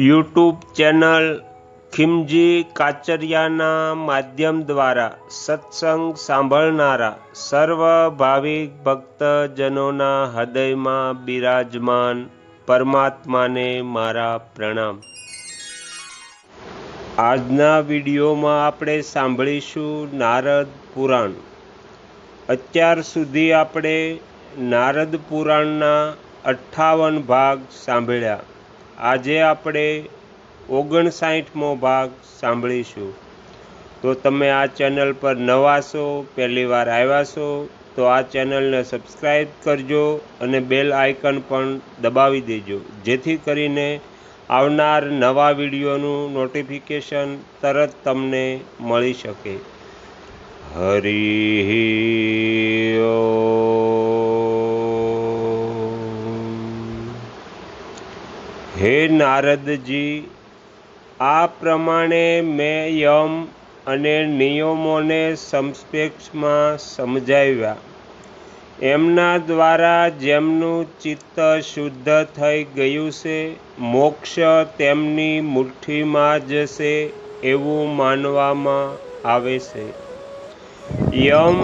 YouTube channel ખિમજી કાચરિયાના માધ્યમ દ્વારા સત્સંગ સાંભળનારા સર્વ ભાવિક ભક્તજનોના હૃદયમાં બિરાજમાન પરમાત્માને મારા પ્રણામ. આજના વિડીયોમાં આપણે સાંભળીશું નારદ પુરાણ. અત્યાર સુધી આપણે નારદ પુરાણના અઠ્ઠાવન ભાગ સાંભળ્યા. આજે આપણે ઓગણસાઠમો ભાગ સાંભળીશું. તો તમે આ ચેનલ પર નવા છો, પહેલી વાર આવ્યા છો, તો આ ચેનલને સબસ્ક્રાઈબ કરજો અને બેલ આઇકન પણ દબાવી દેજો. જેથી કરીને આવનાર નવા વિડીયોનું નોટિફિકેશન તરત તમને મળી શકે. હરિ નારદજી આ પ્રમાણે મેં યમ અને નિયમોને સંક્ષેપમાં સમજાવ્યા. એમના દ્વારા જેમનું ચિત્ત શુદ્ધ થઈ ગયું છે, મોક્ષ તેમની મુઠ્ઠીમાં જશે એવું માનવામાં આવે છે. યમ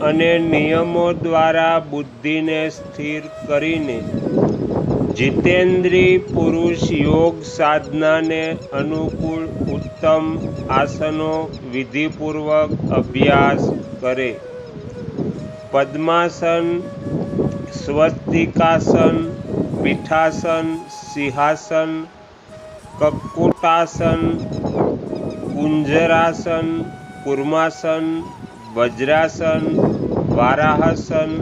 અને નિયમો દ્વારા બુદ્ધિને સ્થિર કરીને જીતેન્દ્રી પુરુષ યોગ સાધનાને અનુકૂળ ઉત્તમ આસનો વિધિપૂર્વક અભ્યાસ કરે. પદ્માસન, સ્વસ્તિકાસન, પીઠાસન, સિંહાસન, કક્કુટાસન કુંજરાસન કુર્માસન, વજ્રાસન, વારાહસન,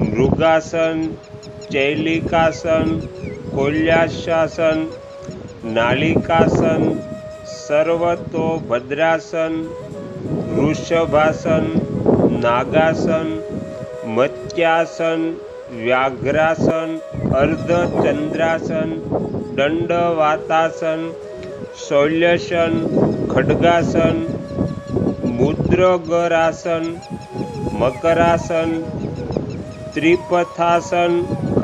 મૃગાસન ચૈલિકાસન કોલ્યાશાસન, નાલિકાસન સર્વતો ભદ્રાસન વૃષભાસન, નાગાસન, મત્યાસન, વ્યાઘ્રાસન, અર્ધચંદ્રાસન, દંડવાતાસન, શૌલ્યસન, ખડગાસન, મુદ્રગરાસન, મકરાસન, ત્રિપથાસન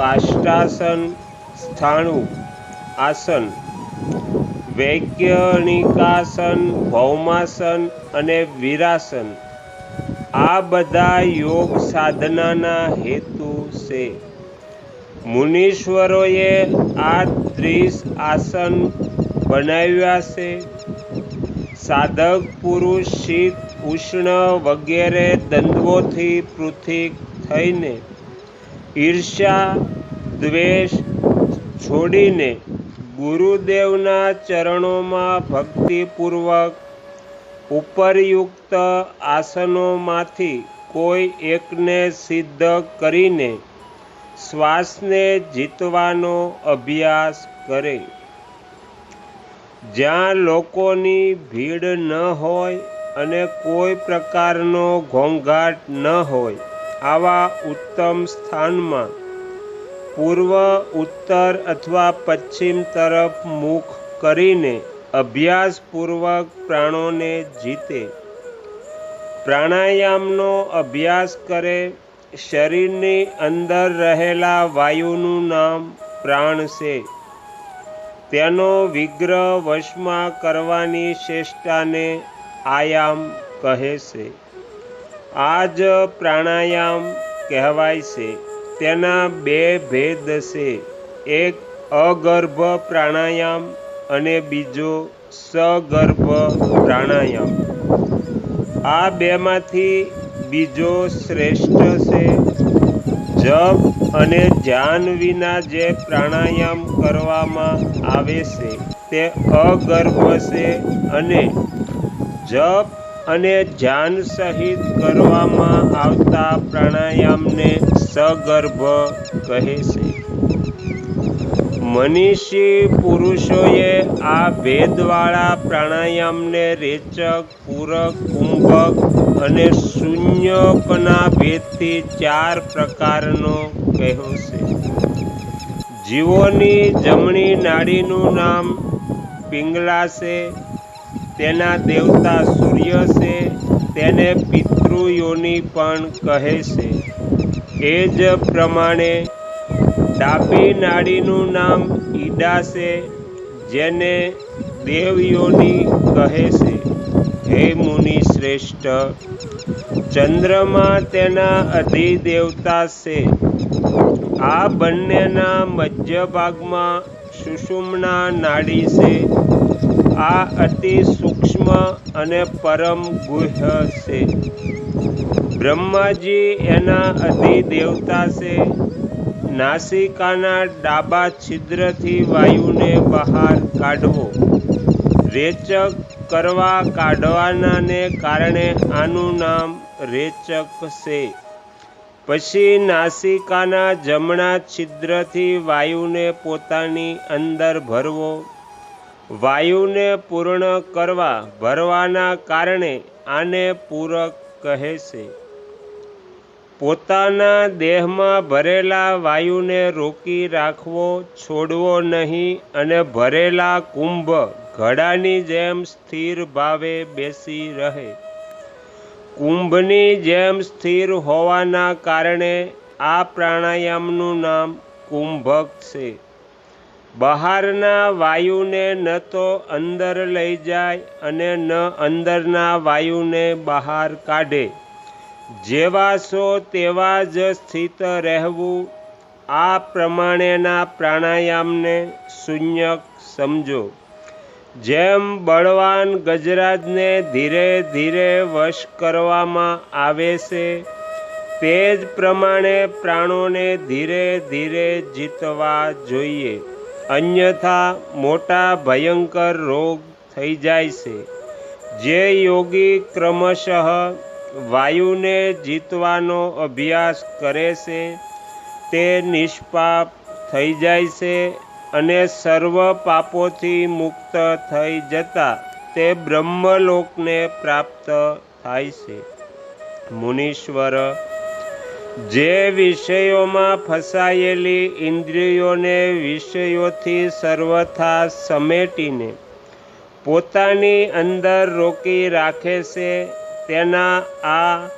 કાષ્ટાસન સ્થાણુ, આસન, વૈજ્ઞાનિકાસન, ભૌમાસન અને વીરાસન. આ બધા યોગ સાધનાના હેતુ છે. મુનીશ્વરોએ આ ત્રીસ આસન બનાવ્યા છે. સાધક, પુરુષ, શીત, ઉષ્ણ વગેરે દંડવોથી પૃથક થઈને ઈર્ષ્યા દ્વેષ છોડીને ગુરુદેવના ચરણોમાં ભક્તિપૂર્વક ઉપરયુક્ત આસનોમાંથી કોઈ એકને સિદ્ધ કરીને શ્વાસને જીતવાનો અભ્યાસ કરે. જ્યાં લોકોની ભીડ ન હોય અને કોઈ પ્રકારનો ઘોંઘાટ ન હોય આવા ઉત્તમ સ્થાનમાં. પૂર્વ, ઉત્તર અથવા પશ્ચિમ તરફ મુખ કરીને અભ્યાસપૂર્વક પ્રાણોને જીતે. પ્રાણાયામનો અભ્યાસ કરે, શરીરની અંદર રહેલા વાયુનું નામ પ્રાણ છે. તેનો વિગ્રહ વશમાં કરવાની ચેષ્ટાને આયામ કહે છે. આ જ પ્રાણાયામ કહેવાય છે. તેના બે ભેદ છે. એક અગર્ભ પ્રાણાયામ અને બીજો સગર્ભ પ્રાણાયામ. આ બેમાંથી બીજો શ્રેષ્ઠ છે. જપ અને ધ્યાન વિના જે પ્રાણાયામ કરવામાં આવે છે, તે અગર્ભ છે અને જપ અને ધ્યાન સહિત કરવામાં આવતા પ્રાણાયામને સગર્ભ કહે છે. મનીષી પુરુષોએ આ ભેદવાળા પ્રાણાયામને રેચક, પૂરક, કુંભક અને શૂન્યકના ભેદથી ચાર પ્રકારનો કહ્યો છે. જીવોની જમણી નાડીનું નામ પિંગલા છે તેના દેવતા સૂર્ય છે, તેને પિતૃયોની પણ કહે છે. એ જ પ્રમાણે ડાબી નાડીનું નામ ઈડા છે, જેને દેવયોની કહે છે. હે મુનિ શ્રેષ્ઠ, ચંદ્રમાં તેના અધિદેવતા છે. આ બંનેના મધ્ય ભાગમાં સુષુમના નાડી છે. આ અતિ સૂક્ષ્મ અને પરમ ગુહ્ય છે. બ્રહ્માજી એના અધિદેવતા છે. નાસિકાના ડાબા છિદ્રથી વાયુને બહાર કાઢવો. રેચક કરવા કાઢવાનાને કારણે આનું નામ રેચક છે. પછી નાસિકાના જમણા છિદ્રથી વાયુને પોતાની અંદર ભરવો. વાયુને પૂર્ણ કરવા ભરવાના કારણે આને પૂરક કહે છે. પોતાના દેહમાં ભરેલા વાયુને રોકી રાખવો, છોડવો નહીં અને ભરેલા કુંભ ઘડાની જેમ સ્થિર ભાવે બેસી રહે. કુંભની જેમ સ્થિર હોવાના કારણે આ પ્રાણાયામનું નામ કુંભક છે. બહારના વાયુને ન તો અંદર લઈ જાય અને ન અંદરના વાયુને બહાર કાઢે. જેવા છો તેવા જ સ્થિત રહેવું. આ પ્રમાણેના પ્રાણાયામને શૂન્યક સમજો. જેમ બળવાન ગજરાજને ધીરે ધીરે વશ કરવામાં આવે છે, તે જ પ્રમાણે પ્રાણોને ધીરે ધીરે જીતવા જોઈએ. અન્યથા મોટા ભયંકર રોગ થઈ જાય છે. જે યોગી ક્રમશઃ વાયુને જીતવાનો અભ્યાસ કરે છે, તે નિષ્પાપ થઈ જાય છે અને સર્વ પાપોથી મુક્ત થઈ જતા તે બ્રહ્મલોકને પ્રાપ્ત થાય છે. મુનીશ્વર જે વિષયોમાં ફસાયેલી ઇન્દ્રિયોને વિષયોથી સર્વથા સમેટીને પોતાની અંદર રોકી રાખે છે, તેના આ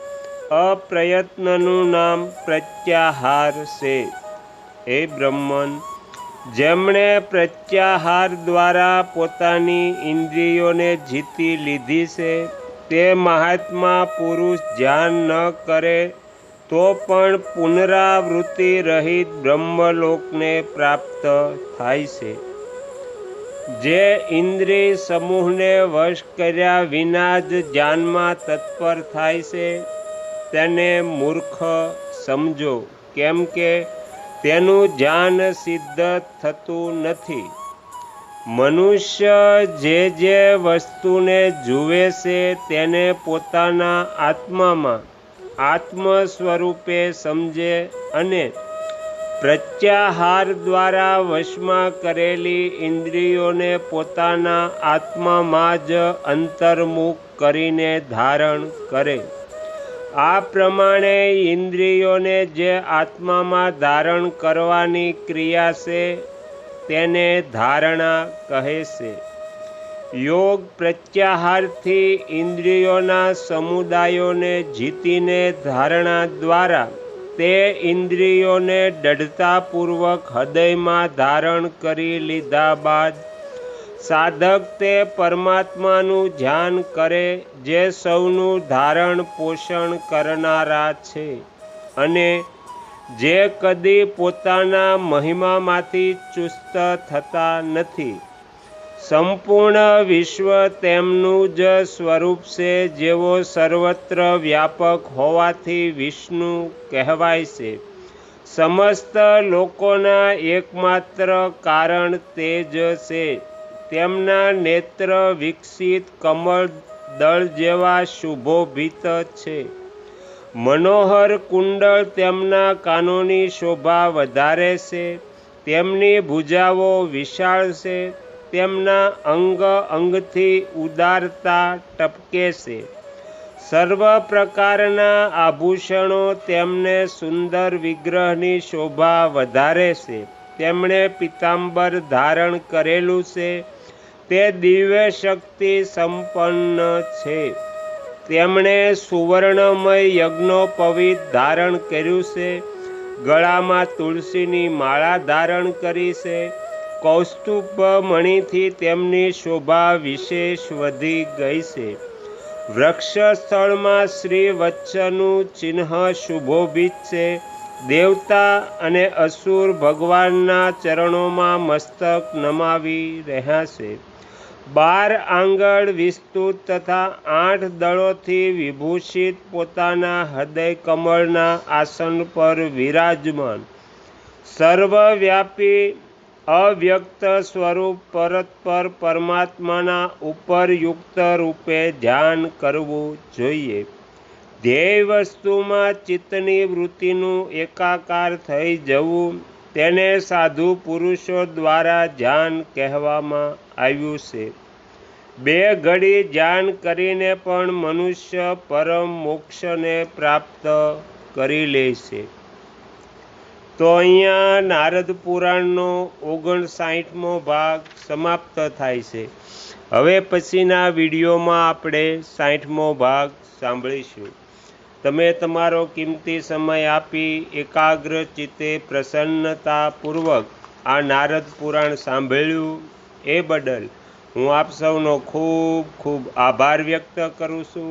અપ્રયત્નનું નામ પ્રત્યાહાર છે. હે બ્રહ્મન, જેમણે પ્રત્યાહાર દ્વારા પોતાની ઇન્દ્રિયોને જીતી લીધી છે, તે મહાત્મા પુરુષ ધ્યાન ન કરે તો પણ પુનરાવૃત્તિ રહિત બ્રહ્મલોકને પ્રાપ્ત થાય છે. જે ઇન્દ્રિય સમૂહને વશ કર્યા વિના જ ધ્યાનમાં તત્પર થાય છે, તેને મૂર્ખ સમજો, કેમ કે તેનું ધ્યાન સિદ્ધ થતું નથી. મનુષ્ય જે જે વસ્તુને જુએ છે, તેને પોતાના આત્મામાં આત્મ સ્વરૂપે સમજે અને પ્રત્યાહાર દ્વારા વશમાં કરેલી ઇન્દ્રિયોને પોતાના આત્મામાં જ અંતર્મુખ કરીને ધારણ કરે. આ પ્રમાણે ઇન્દ્રિયોને જે આત્મામાં ધારણ કરવાની ક્રિયા છે, તેને ધારણા કહે છે. યોગ પ્રત્યાહારથી ઇન્દ્રિયોના સમુદાયોને જીતીને ધારણા દ્વારા તે ઇન્દ્રિયોને દઢતાપૂર્વક હૃદયમાં ધારણ કરી લીધા બાદ સાધક તે પરમાત્માનું ધ્યાન કરે જે સૌનું ધારણ પોષણ કરનારા છે અને જે કદી પોતાના મહિમામાંથી ચુસ્ત થતા નથી. સંપૂર્ણ વિશ્વ તેમનું જ સ્વરૂપ છે, જેવો સર્વત્ર વ્યાપક હોવાથી વિષ્ણુ કહેવાય છે. સમસ્ત લોકોના એકમાત્ર કારણ તે જ છે. તેમના નેત્ર વિકસિત કમળ દળ જેવા શુભોભિત છે. મનોહર કુંડળ તેમના કાનોની શોભા વધારે છે. તેમની ભુજાઓ વિશાળ છે. તેમના અંગ અંગથી ઉદારતા ટપકે છે. સર્વ પ્રકારના આભૂષણો તેમને સુંદર વિગ્રહની શોભા વધારે છે. તેમણે પિતાંબર ધારણ કરેલું છે. તે દિવ્ય શક્તિ સંપન્ન છે. તેમણે સુવર્ણમય યજ્ઞોપવિત ધારણ કર્યું છે. ગળામાં તુલસીની માળા ધારણ કરી છે. કૌસ્તુભ મણીથી તેમની શોભા વિશેષ વધી ગઈ છે. વૃક્ષ સ્થળમાં શ્રી વચ્ચનું ચિહ્ન શુભોભિત છે. દેવતા અને અસુર ભગવાનના ચરણોમાં મસ્તક નમાવી રહ્યા છે. બાર આંગળ વિસ્તૃત તથા આઠ દળોથી વિભૂષિત પોતાના હૃદય કમળના આસન પર વિરાજમાન. સર્વવ્યાપી અવ્યક્ત સ્વરૂપ પરત્પર પરમાત્માના ઉપરયુક્ત રૂપે ધ્યાન કરવું જોઈએ. ધ્યેય વસ્તુમાં ચિત્તની વૃત્તિનું એકાકાર થઈ જવું તેને સાધુ પુરુષો દ્વારા ધ્યાન કહેવામાં આવ્યું છે. બે ઘડી ધ્યાન કરીને પણ મનુષ્ય પરમ મોક્ષને પ્રાપ્ત કરી લે છે. તો અહીંયા નારદ પુરાણનો ઓગણસાઠમો ભાગ સમાપ્ત થાય છે. હવે પછીના વિડીયોમાં આપણે સાઠમો ભાગ સાંભળીશું. તમે તમારો કિંમતી સમય આપી એકાગ્ર ચિત્તે પ્રસન્નતાપૂર્વક આ નારદ પુરાણ સાંભળ્યું એ બદલ હું આપ સૌનો ખૂબ ખૂબ આભાર વ્યક્ત કરું છું.